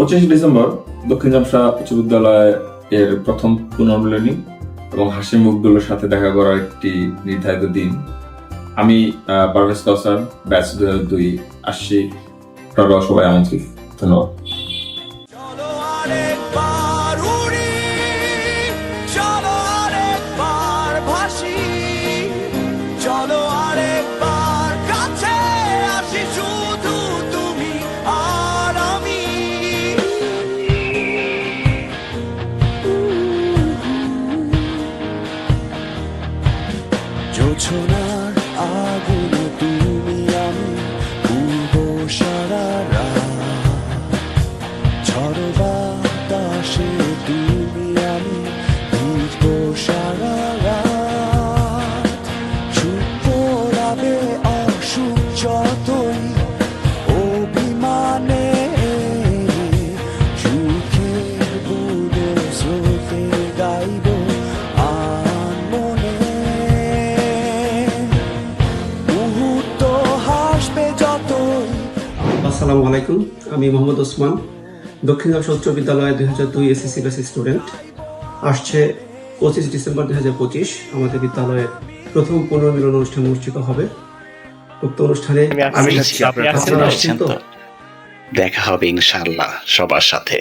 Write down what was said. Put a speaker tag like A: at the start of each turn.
A: পঁচিশে ডিসেম্বর দক্ষিণ জামসা উচ্চ বিদ্যালয় এর প্রথম পুনর্মিলনী এবং হাসি মুখগুলোর সাথে দেখা করার একটি নির্ধারিত দিন। আমি পারভেজ কাউসার, ব্যাচ দু হাজার দুই আসছি সবাই আমন্ত্রিত। ধন্যবাদ।
B: জোছনার আগুনে তুমি আমি পূর্ব সারা রাত? ঝড়
C: আসসালামু আলাইকুম। আমি মোহাম্মদ ওসমান দক্ষিণ অংশ উচ্চ বিদ্যালয় দুই হাজার দুই এসএসসি ব্যাচ স্টুডেন্ট। আসছে পঁচিশ ডিসেম্বর দুই হাজার পঁচিশ আমাদের বিদ্যালয়ে প্রথম পুনর্মিলন অনুষ্ঠান অনুষ্ঠিত হবে। উক্ত অনুষ্ঠানে
D: আমি দেখা হবে ইনশাল্লাহ সবার সাথে।